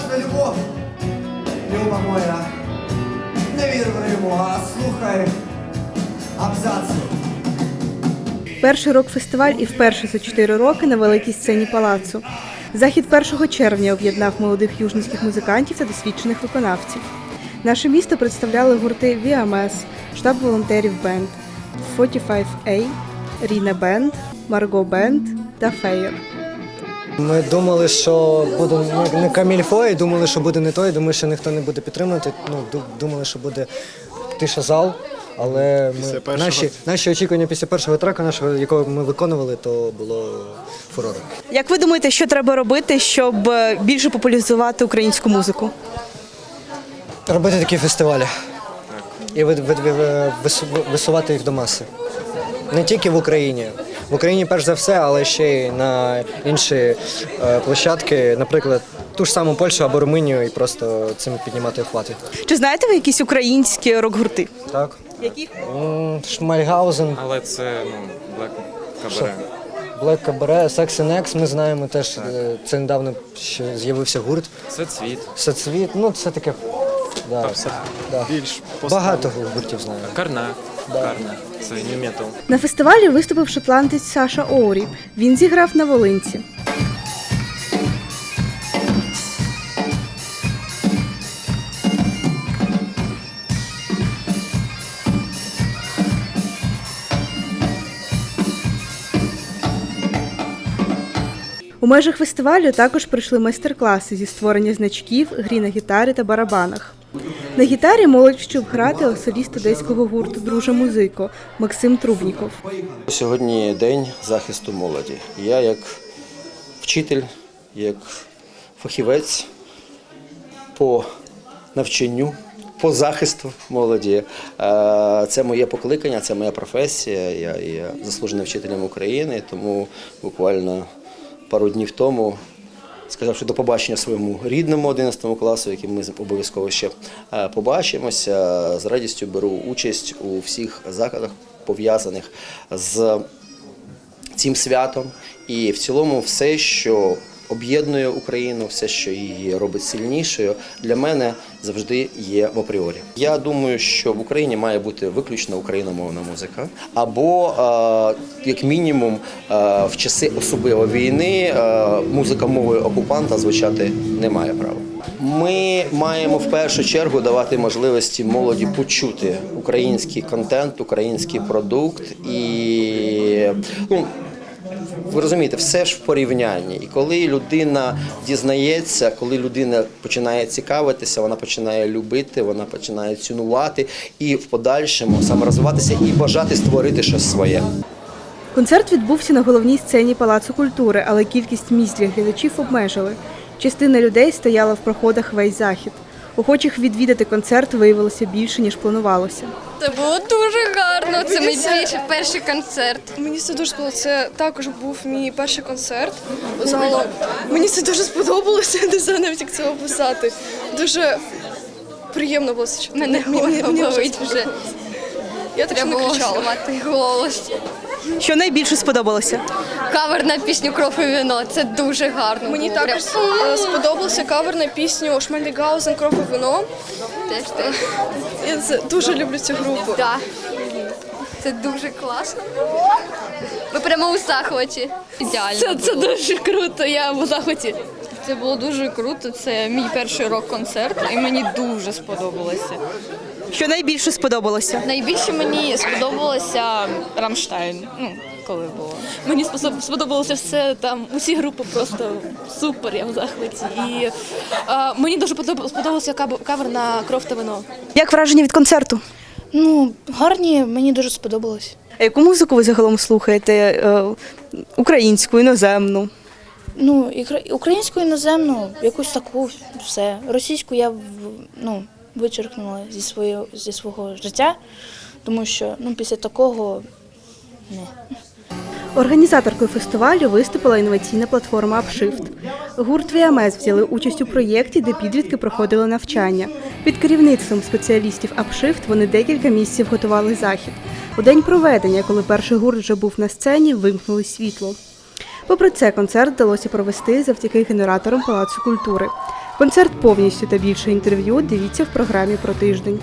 безмежна любов, люба моя, не вір в а слухай абзацу. Перший рок-фестиваль і вперше за чотири роки на великій сцені палацу. Захід 1 червня об'єднав молодих южницьких музикантів та досвідчених виконавців. Наше місто представляли гурти Віамес, штаб волонтерів Бенд, 45A, Ріна Бенд, Марго Бенд та Феєр. Ми думали, що буде не- камільфо, і думали, що буде не то, і думали, що ніхто не буде підтримувати. Ну, ду- думали, що буде тиша зал. Але ми, наші, наші очікування після першого треку, нашого, якого ми виконували, то було фурором. Як ви думаєте, що треба робити, щоб е, більше популяризувати українську музику? Робити такі фестивалі. І ви- ви- ви- вису- висувати їх до маси. Не тільки в Україні. В Україні перш за все, але ще й на інші е, площадки, наприклад, ту ж саму Польщу або Румунію, і просто цим піднімати охвати. Чи знаєте ви якісь українські рок-гурти? Так. Які? Шмальгаузен, Але це ну, Black Cabaret. Black Cabaret, Sex and X, ми знаємо теж. е, Це недавно ще з'явився гурт. Це цвіт. Соцвіт, ну це таке. Да, все да. більш Багато гуртів знаю. Карна. Карна. Це new metal. На фестивалі виступив шотландець Саша Оурі. Він зіграв на Волинці. У межах фестивалю також пройшли майстер-класи зі створення значків, грі на гітарі та барабанах. На гітарі молодь вчив грати соліст одеського гурту Друже музико Максим Трубніков. Сьогодні день захисту молоді. Я як вчитель, як фахівець по навчанню, по захисту молоді. е, Це моє покликання, це моя професія. Я є заслуженим вчителем України, тому буквально пару днів тому. Сказавши до побачення своєму рідному 11 класу, яким ми обов'язково ще е, побачимося, з радістю беру участь у всіх заходах, пов'язаних з цим святом. І в цілому все, що об'єднує Україну, все, що її робить сильнішою, для мене завжди є в апріорі. Я думаю, що в Україні має бути виключно україномовна музика, або е, як мінімум е, в часи особливо війни е, музика мовою окупанта звучати не має права. Ми маємо в першу чергу давати можливості молоді почути український контент, український продукт і ну. Ви розумієте, все ж в порівнянні. І коли людина дізнається, коли людина починає цікавитися, вона починає любити, вона починає цінувати і в подальшому саморозвиватися і бажати створити щось своє. Концерт відбувся на головній сцені Палацу культури, але кількість місць для глядачів обмежили. Частина людей стояла в проходах весь захід. Охочих відвідати концерт виявилося більше ніж планувалося. Це було дуже гарно. Це мій перший, перший концерт. Мені це дуже сподобалося. Це також був мій перший концерт. Загалом мені це дуже сподобалося, не знаю навіть як це описати. Дуже приємно було чути. Мене болить вже. Я так що не кричала. голос. Що найбільше сподобалося? Кавер на пісню Кров і вино. Це дуже гарно. Мені було. також Прям, е, сподобався кавер на пісню Шмальдігаузен Кров і вино. Теж теж. Я це- дуже люблю цю групу. Да. Це дуже класно. Ви прямо у захваті. Ідеально. Це, це дуже круто, я в захваті. Це було дуже круто. Це мій перший рок-концерт, і мені дуже сподобалося. Що найбільше сподобалося? Найбільше мені сподобалося Рамштайн. Ну, коли було. Мені сподобалося все там. Усі групи просто супер, я в захваті. І е, мені дуже подоб- сподобався кавер на кров та вино. Як враження від концерту? Ну, гарні, мені дуже сподобалось. А яку музику ви загалом слухаєте? Е, Українську, іноземну? Ну, українську іноземну, якусь таку все. Російську я ну, вичеркнула зі, своє, зі свого життя, тому що ну, після такого не. Організаторкою фестивалю виступила інноваційна платформа Upshift. Гурт VMS взяли участь у проєкті, де підлітки проходили навчання. Під керівництвом спеціалістів Upshift вони декілька місяців готували захід. У день проведення, коли перший гурт вже був на сцені, вимкнули світло. Попри це, концерт вдалося провести завдяки генераторам Палацу культури. Концерт повністю та більше інтерв'ю дивіться в програмі про тиждень.